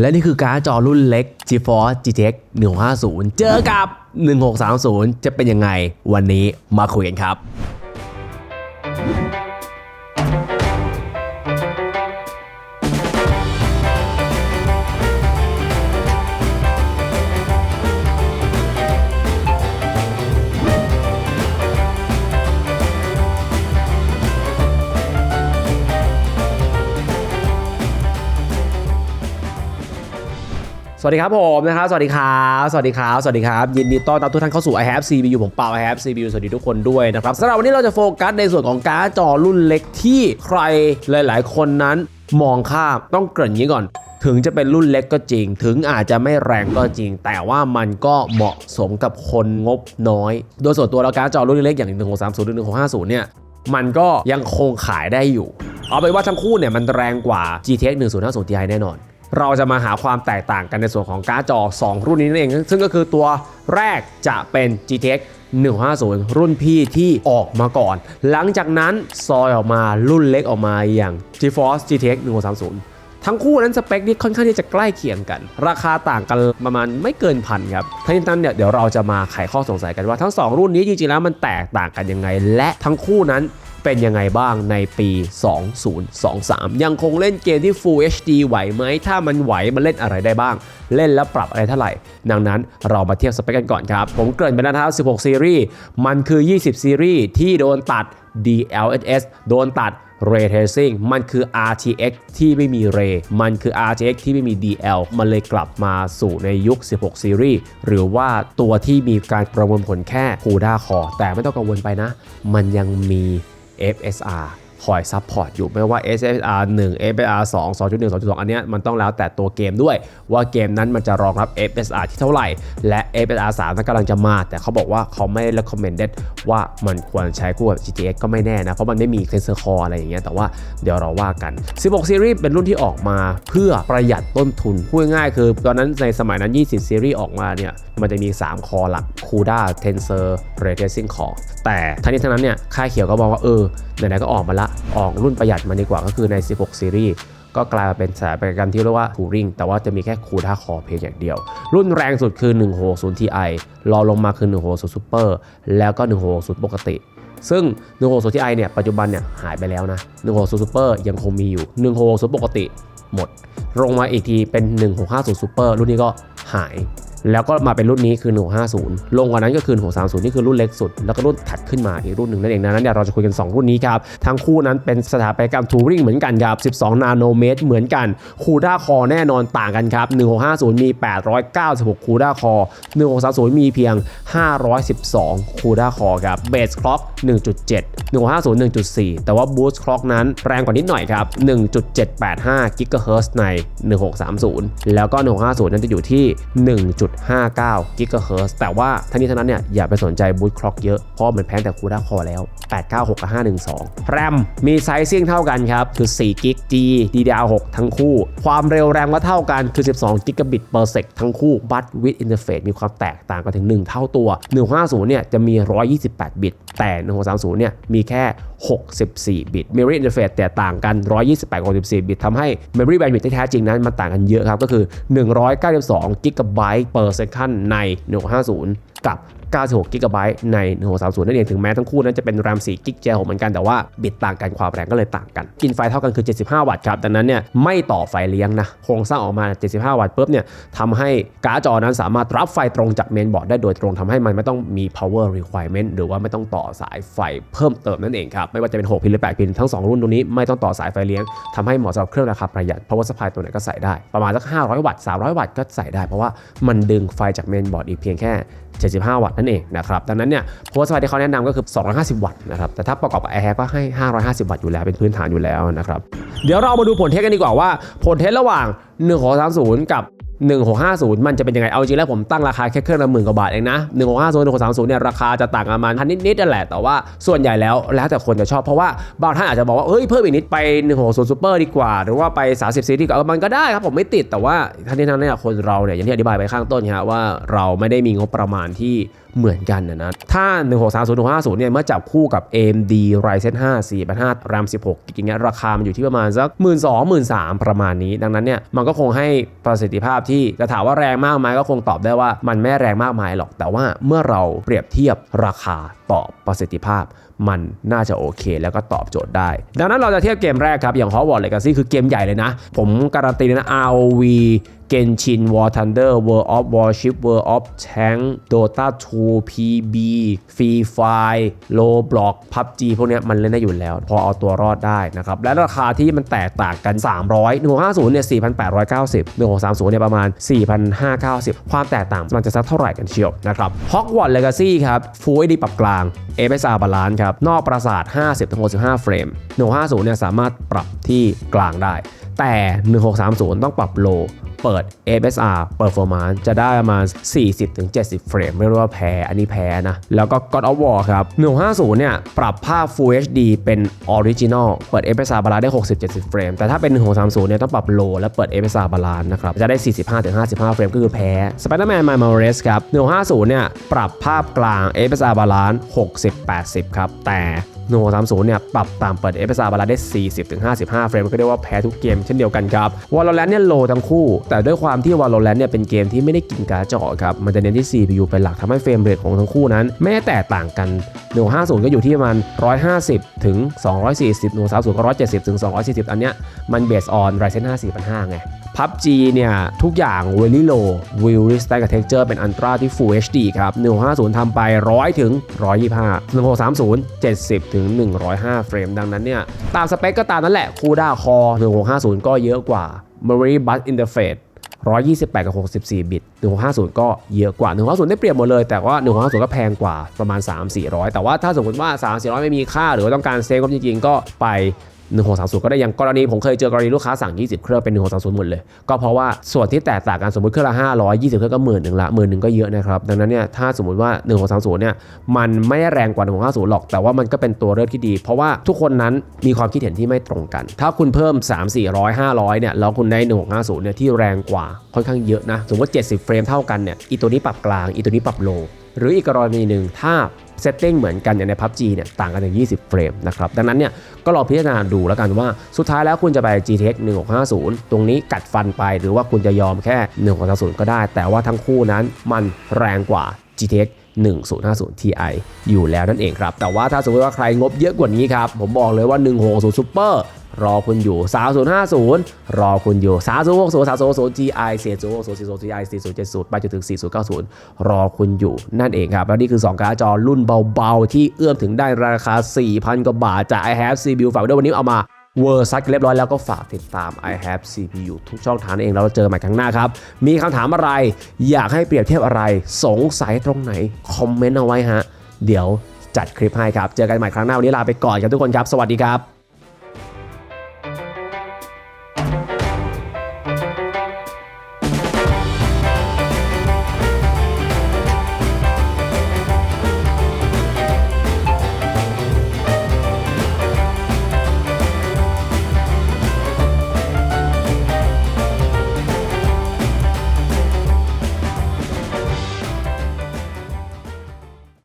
และนี่คือการ์ดจอรุ่นเล็ก GeForce GTX 150 เจอกับ 1630 จะเป็นยังไงวันนี้มาคุยกันครับ สวัสดีครับผมนะครับ สวัสดีครับ สวัสดีครับ สวัสดีครับ ยินดีต้อนรับทุกท่านเข้าสู่ i have CPU ผมเปา i have CPU สวัสดีทุกคนด้วยนะครับสำหรับวันนี้เราจะโฟกัสในส่วนของการ์ดจอรุ่นเล็กที่ใครหลาย ๆ คนนั้นมองข้ามต้องเกริ่นนี้ก่อน ถึงจะเป็นรุ่นเล็กก็จริง ถึงอาจจะไม่แรงก็จริง แต่ว่ามันก็เหมาะสมกับคนงบน้อย โดยส่วนตัวแล้วการ์ดจอรุ่นเล็กอย่าง 1630หรือ1650 เนี่ยมันก็ยังคงขายได้อยู่ เอาไปว่าทั้งคู่เนี่ยมันแรงกว่า GTX 1050 Ti แน่นอน เราจะมาหาความแตกต่างกันในส่วนของการ์ดจอ 2 รุ่นนี้นั่นเอง ซึ่งก็คือตัวแรกจะเป็น GTX 150 รุ่นพี่ที่ออกมาก่อน หลังจากนั้นซอยออกมารุ่นเล็กออกมาอย่าง GeForce GTX 1630ทั้งคู่นั้นสเปคนี่ค่อนข้างที่จะใกล้เคียงกัน ราคาต่างกันประมาณไม่เกินพันครับทั้งนี้นั้นเนี่ยเดี๋ยวเราจะมาไขข้อสงสัยกันว่าทั้ง 2 รุ่นนี้จริงๆแล้วมันแตกต่างกันยังไง และทั้งคู่นั้น เป็นยังไงบ้างในปี 2023 ยังคงเล่นเกมที่ Full HD ไหวไหม ถ้ามันไหว มันเล่นอะไรได้บ้าง เล่นแล้วปรับอะไรเท่าไหร่ ดังนั้นเรามาเทียบสเปคกันก่อนครับ ผมเกริ่นไปแล้วนะครับ 16 ซีรีส์ มันคือ 20 ซีรีส์ที่โดนตัด DLSS โดนตัด Ray Tracing มันคือ RTX ที่ไม่มี Ray มันคือ RTX ที่ไม่มี DL มันเลยกลับมาสู่ในยุค 16 ซีรีส์ หรือว่าตัวที่มีการประมวลผลแค่ CUDA Core แต่ไม่ต้องกังวลไปนะ มันยังมี FSR คอยซับพอร์ตอยู่ไม่ว่า SFR 1 FSR 2 2.1 2.2 อันเนี้ยมันต้องแล้วแต่ตัวเกมด้วย ว่าเกมนั้นมันจะรองรับ FSR ที่เท่าไหร่ และ FSR 3นั้นกำลังจะมา แต่เขาบอกว่าเขาไม่ recommended ว่ามันควรใช้คู่กับ GTX ก็ไม่แน่นะ เพราะมันไม่มี Tensor Core อะไรอย่างเงี้ยแต่ว่าเดี๋ยวเราว่ากัน 16ซีรีส์เป็นรุ่นที่ออกมาเพื่อประหยัดต้นทุน พูดง่ายคือ ตอนนั้นในสมัยนั้น 20ซีรีส์ออกมาเนี่ยมันจะมี 3 คอหลัก CUDA Tensor Ray Tracing Core แต่ทั้งนี้ทั้งนั้นเนี่ยค่ายเขียวก็บอกว่าเออไหนๆก็ออกมาละออกรุ่นประหยัดมาดีกว่าก็คือใน 16ซีรีส์ ก็กลายมาเป็นสายประกันที่เรียกว่าทูริงแต่ว่าจะมีแค่คูท่าคอเพียงอย่างเดียว รุ่นแรงสุดคือ 160 Ti รอลงมาคือ 160 Super แล้วก็ 160 ปกติ ซึ่ง 160 Ti เนี่ยปัจจุบันเนี่ยหายไปแล้วนะ 160 Super ยังคงมีอยู่ 160 ปกติหมดลงมาอีกทีเป็น 1650 Super รุ่นนี้ก็หาย แล้วก็มาเป็นรุ่นนี้คือ 150 ลงกว่านั้นก็คือ630 นี่คือรุ่นเล็กสุด แล้วก็รุ่นถัดขึ้นมาอีกรุ่นหนึ่งนั่นเองนะนั้นเดี๋ยวเราจะคุยกัน 2 รุ่นนี้ครับ ทั้งคู่นั้นเป็นสถาปัตยกรรมทูริงเหมือนกันครับ 12 นาโนเมตรเหมือนกันคูด้าคอแน่นอนต่างกันครับ 1650 มี 896 คูด้าคอ 1630 มีเพียง 512 คูด้าคอครับเบสคล็อก 1.7 1650 1.4 แต่ว่าบูสต์คล็อกนั้นแรงกว่านิดหน่อยครับ 1.785กิกะเฮิร์ใน 1630 แล้วก็ 1650 นั้นจะอยู่ที่1.59กิกะเฮิร์แต่ว่าทั้งนี้ทั้งนั้นเนี่ยอย่าไปสนใจบูสต์คล็อกเยอะ เพราะมันแพ้แต่คูด้าคอแล้ว 896กับ512 แรมมีไซซิ่งเท่ากันครับ คือ4กิก G DDR6 ทั้งคู่ ความเร็วแรงก็เท่ากันคือ 12กิกะบิต per sec ทั้งคู่บัตวิดอินเทอร์เฟซมีความแตกต่างกันถึง 1 เท่าตัว 150 เนี่ยจะมี 128 บิต แต่ 1630 เนี่ยมีแค่ 64 บิต Memory Interface แต่ต่างกัน 128กับ64บิตทำให้ Memory Bandwidth ที่แท้จริงนั้นมันต่างกันเยอะครับก็คือ 192 GB per per second ใน 150 กับ 96 g b ใน 1630 นั่นเองถึงแม้ทั้งคู่นั้นจะเป็น RAM 4 g b เจลเหมือนกันแต่ว่าบิตต่างกันความแรงก็เลยต่างกัน กินไฟเท่ากันคือ 75 วัตต์ครับดังนั้นเนี่ยไม่ต่อไฟเลี้ยงนะโครงสร้างออกมา 75 วัตต์ปุ๊บเนี่ยทำให้การ์ดจอนั้นสามารถรับไฟตรงจากเมนบอร์ดได้โดยตรงทำให้มันไม่ต้องมี power requirement หรือว่าไม่ต้องต่อสายไฟเพิ่มเติมนั่นเองครับไม่ว่าจะเป็น 6 พินหรือ 8 พินทั้ง 2 รุ่นตรงนี้ไม่ต้องต่อสายไฟเลี้ยงทำให้เหมาะสำหรับเครื่องราคาประหยัด power supply ตัวไหนก็ใส่ได้ประมาณสัก500 วัตต์300 วัตต์ก็ใส่ได้ เพราะว่ามันดึงไฟจากเมนบอร์ดอีกเพียงแค่ 75 วัตต์นั่นเองนะครับดังนั้นเนี่ยโพสต์ไฟที่เขาแนะนำก็คือ 250 วัตต์นะครับแต่ถ้าประกอบกับแอร์ก็ให้ 550 วัตต์อยู่แล้วเป็นพื้นฐานอยู่แล้วนะครับเดี๋ยวเรามาดูผลเทสกันดีกว่าว่า ผลเทสระหว่าง 1630 กับ 1650 มันจะเป็นยังไง เอาจริงแล้วผมตั้งราคาแค่เครื่องละหมื่นกว่าบาทเองนะ 1650 1630 เนี่ยราคาจะต่างกันประมาณพันนิดๆนั่นแหละ แต่ว่าส่วนใหญ่แล้วแล้วแต่คนจะชอบ เพราะว่าบางท่านอาจจะบอกว่า เอ้ยเพิ่มอีกนิดไป 160 Super ดีกว่า หรือว่าไป 30 ซีรีส์ดีกว่ามันก็ได้ครับผมไม่ติด แต่ว่าทั้งนี้ทั้งนั้นเนี่ยคนเราเนี่ยอย่างที่อธิบายไปข้างต้นครับว่าเราไม่ได้มีงบประมาณที่ เหมือนกันนะนะถ้า 1630 650เนี่ยเมื่อจับคู่กับ AMD Ryzen 5 485 RAM 16กิกอย่างเงี้ยราคามันอยู่ที่ประมาณสัก 1 2 0 0 0 3ประมาณนี้ ดังนั้นเนี่ยมันก็คงให้ประสิทธิภาพที่จะถามว่าแรงมากไหมก็คงตอบได้ว่ามันไม่แรงมากมายหรอก แต่ว่าเมื่อเราเปรียบเทียบราคาต่อประสิทธิภาพมันน่าจะโอเคแล้วก็ตอบโจทย์ได้ ดังนั้นเราจะเทียบเกมแรกครับ อย่าง Hogwarts Legacy คือเกมใหญ่เลยนะ ผมการันตีเลยนะ ROV Genshin War Thunder World of Warship World of Tank Dota 2 PB Free Fire Roblox PUBG พวกนี้มันเล่นได้อยู่แล้ว พอเอาตัวรอดได้นะครับ และราคาที่มันแตกต่างกัน 300 150เนี่ย 4,890 1630เนี่ยประมาณ 4,590 ความแตกต่างมันจะสักเท่าไหร่กันเชียวนะครับ Hogwarts Legacy ครับ Full HD ปรับกลาง FSR Balance ครับ นอกปราสาท 50-65 เฟรม1650เนี่ยสามารถปรับที่กลางได้ แต่ 1630 ต้องปรับโล เปิด FSR Performance จะได้ประมาณ 40-70 เฟรม ไม่รู้ว่าแพ้ อันนี้แพ้นะ แล้วก็ God of War ครับ 1650 เนี่ย ปรับภาพ Full HD เป็น Original เปิด FSR Balance ได้ 60-70 เฟรม แต่ถ้าเป็น 1630 เนี่ย ต้องปรับโล และเปิด FSR Balance นะครับ จะได้ 45-55 เฟรม ก็คือแพ้ Spider-Man Miles Morales ครับ 1650 เนี่ย ปรับภาพกลาง FSR Balance 60-80 ครับ แต่ โน30เนี่ยปรับตามเปิด FSR บาลาได้ 40-55 เฟรมก็เรียกว่าแพ้ทุกเกมเช่นเดียวกันครับ Valorant เนี่ยโลทั้งคู่ แต่ด้วยความที่ Valorant เนี่ยเป็นเกมที่ไม่ได้กินการ์ดจอครับมันจะเน้นที่ CPU เป็นหลักทำให้เฟรมเรทของทั้งคู่นั้น ไม่ได้แตกต่างกันโน50 ก็อยู่ที่ประมาณ 150 ถึง 240โน30 ก็ 170 ถึง 240 อันเนี้ยมันเบสออน Ryzen 5 4005ไง PUBG เนี่ยทุกอย่าง very low view stack กับ texture เป็น Ultra ที่ Full HD ครับ150ทำไป 100 ถึง 125 1630 70ถึง 105 เฟรม ดังนั้นเนี่ย ตามสเปคก็ตามนั้นแหละ CUDA Core 1650 ก็เยอะกว่า Memory Bus Interface 128 กับ 64 บิต 1650 ก็เยอะกว่า 1650 ได้เปรียบหมดเลย แต่ว่า 1650 ก็แพงกว่าประมาณ 3-400 แต่ว่าถ้าสมมติว่า 3-400 ไม่มีค่า หรือว่าต้องการเซฟก็จริงๆ ก็ไป 1630 ก็ได้อย่างกรณีผมเคยเจอกรณีลูกค้าสั่ง 20 เครื่องเป็น 1630 หมดเลย ก็เพราะว่าส่วนที่แตกต่างกันสมมติเครื่องละ 500 20 เครื่องก็หมื่นหนึ่งละหมื่นหนึ่งก็เยอะนะครับ ดังนั้นเนี่ยถ้าสมมติว่า 1630 เนี่ยมันไม่ได้แรงกว่า 1650 หรอก แต่ว่ามันก็เป็นตัวเลือกที่ดี เพราะว่าทุกคนนั้นมีความคิดเห็นที่ไม่ตรงกัน ถ้าคุณเพิ่ม 3 400 500 เนี่ยแล้วคุณได้ 1650 เนี่ยที่แรงกว่าค่อนข้างเยอะนะสมมติว่า70 เฟรมเท่ากันเนี่ยอีตัวนี้ปรับกลางอีตัวนี้ปรับโลหรืออีกกรณีหนึ่งถ้า เซตติ้งเหมือนกันอย่างใน PUBG เนี่ยต่างกันถึง 20 เฟรมนะครับ ดังนั้นเนี่ยก็ลองพิจารณาดูแล้วกันว่าสุดท้ายแล้วคุณจะไป GTX 1650 ตรงนี้กัดฟันไปหรือว่าคุณจะยอมแค่ 1650ก็ได้ แต่ว่าทั้งคู่นั้นมันแรงกว่า GTX 1050 Ti อยู่แล้วนั่นเองครับ แต่ว่าถ้าสมมติว่าใครงบเยอะกว่านี้ครับ ผมบอกเลยว่า 160 Super รอคุณอยู่ 3050 รอคุณอยู่ 3060 3060 Gi 4060 40 Gi 4070 ไปจนถึง 4090 รอคุณอยู่นั่นเองครับ แล้วนี่คือ 2 การ์ดจอรุ่นเบาๆ ที่เอื้อมถึงได้ราคา 4,000 กว่าบาทจาก i have CPU ฝากไว้ด้วยวันนี้เอามา เวอร์ซักเรียบร้อยแล้วก็ฝากติดตาม i have CPU ทุกช่องทางเองแล้วเราเจอใหม่ครั้งหน้าครับ มีคำถามอะไร อยากให้เปรียบเทียบอะไร สงสัยตรงไหน คอมเมนต์เอาไว้ฮะ เดี๋ยวจัดคลิปให้ครับ เจอกันใหม่ครั้งหน้า วันนี้ลาไปก่อนครับทุกคนครับ สวัสดีครับ